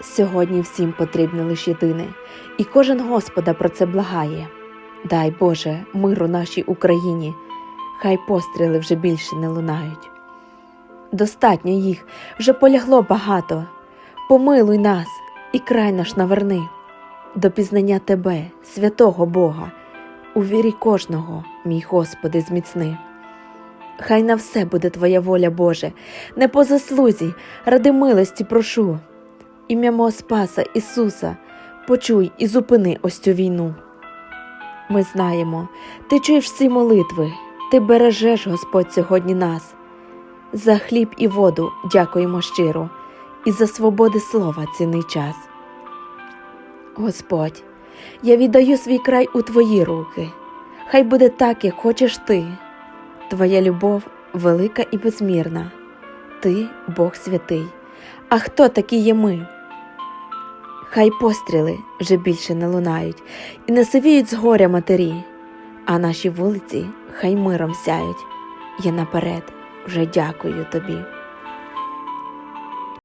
Сьогодні всім потрібне лише єдине, і кожен Господа про це благає. Дай Боже миру нашій Україні, хай постріли вже більше не лунають. Достатньо їх, вже полягло багато. Помилуй нас і край наш наверни до пізнання Тебе, святого Бога, у вірі кожного, мій Господи, зміцни. Хай на все буде Твоя воля, Боже, не по заслузі, ради милості прошу. Ім'я мого Спаса Ісуса, почуй і зупини ось цю війну. Ми знаємо, ти чуєш всі молитви, ти бережеш, Господь, сьогодні нас. За хліб і воду дякуємо щиро, і за свободи слова цінний час. Господь, я віддаю свій край у Твої руки. Хай буде так, як хочеш ти. Твоя любов велика і безмірна. Ти Бог святий. А хто такі є ми? Хай постріли вже більше не лунають і не сивіють з горя матері, а наші вулиці хай миром сяють. Я наперед вже дякую тобі.